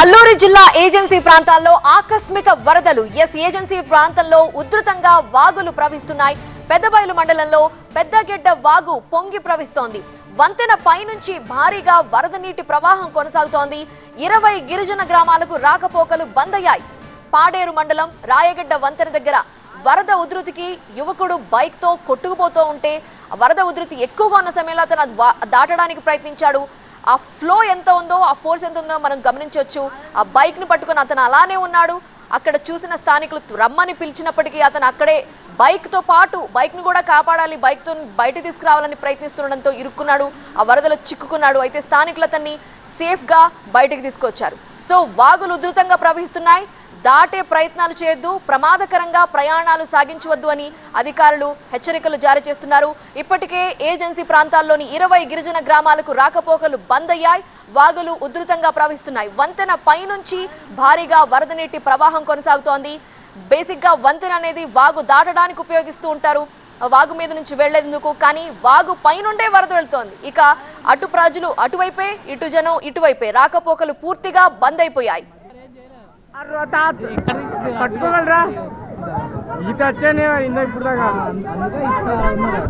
అల్లూరి జిల్లా ఏజెన్సీ ప్రాంతాల్లో ఆకస్మిక వరదలు. ఎస్ ఏజెన్సీ ప్రాంతంలో ఉధృతంగా వాగులు ప్రవహిస్తున్నాయి. పెద్దబయలు మండలంలో పెద్దగెడ్డ వాగు పొంగి ప్రవహిస్తోంది. వంతెన పైనుంచి భారీగా వరద నీటి ప్రవాహం కొనసాగుతోంది. ఇరవై గిరిజన గ్రామాలకు రాకపోకలు బంద్ అయ్యాయి పాడేరు మండలం రాయగడ్డ వంతెన దగ్గర వరద ఉధృతికి యువకుడు బైక్తో కొట్టుకుపోతూ ఉంటే వరద ఉధృతి ఎక్కువగా ఉన్న సమయంలో అతను దాటడానికి ప్రయత్నించాడు. ఆ ఫ్లో ఎంత ఉందో ఆ ఫోర్స్ ఎంత ఉందో మనం గమనించవచ్చు ఆ బైక్ని పట్టుకొని అతను అలానే ఉన్నాడు. అక్కడ చూసిన స్థానికులు రమ్మని పిలిచినప్పటికీ అతను అక్కడే బైక్తో పాటు బైక్ను కూడా కాపాడాలి బైక్తో బయట తీసుకురావాలని ప్రయత్నిస్తుండడంతో ఇరుక్కున్నాడు. ఆ వరదలో చిక్కుకున్నాడు. అయితే స్థానికులు అతన్ని సేఫ్గా బయటకు తీసుకొచ్చారు. సో వాగులు ఉధృతంగా ప్రవహిస్తున్నాయి. దాటే ప్రయత్నాలు చేయొద్దు ప్రమాదకరంగా ప్రయాణాలు సాగించవద్దు అని అధికారులు హెచ్చరికలు జారీ చేస్తున్నారు. ఇప్పటికే ఏజెన్సీ ప్రాంతాల్లోని ఇరవై గిరిజన గ్రామాలకు రాకపోకలు బంద్ అయ్యాయి వాగులు ఉధృతంగా ప్రవహిస్తున్నాయి. వంతెన పైనుంచి భారీగా వరద నీటి ప్రవాహం కొనసాగుతోంది. బేసిక్గా వంతెన అనేది వాగు దాటడానికి ఉపయోగిస్తూ ఉంటారు. వాగు మీద నుంచి వెళ్ళేందుకు కానీ వాగు పైనుండే వరద వెళ్తోంది. ఇక అటు ప్రజలు అటువైపే ఇటు జనం ఇటువైపే. రాకపోకలు పూర్తిగా బంద్ అయిపోయాయి. పట్టుకోగలరా? ఈత వచ్చానే ఇందా ఇప్పుడు దాకా అందుకే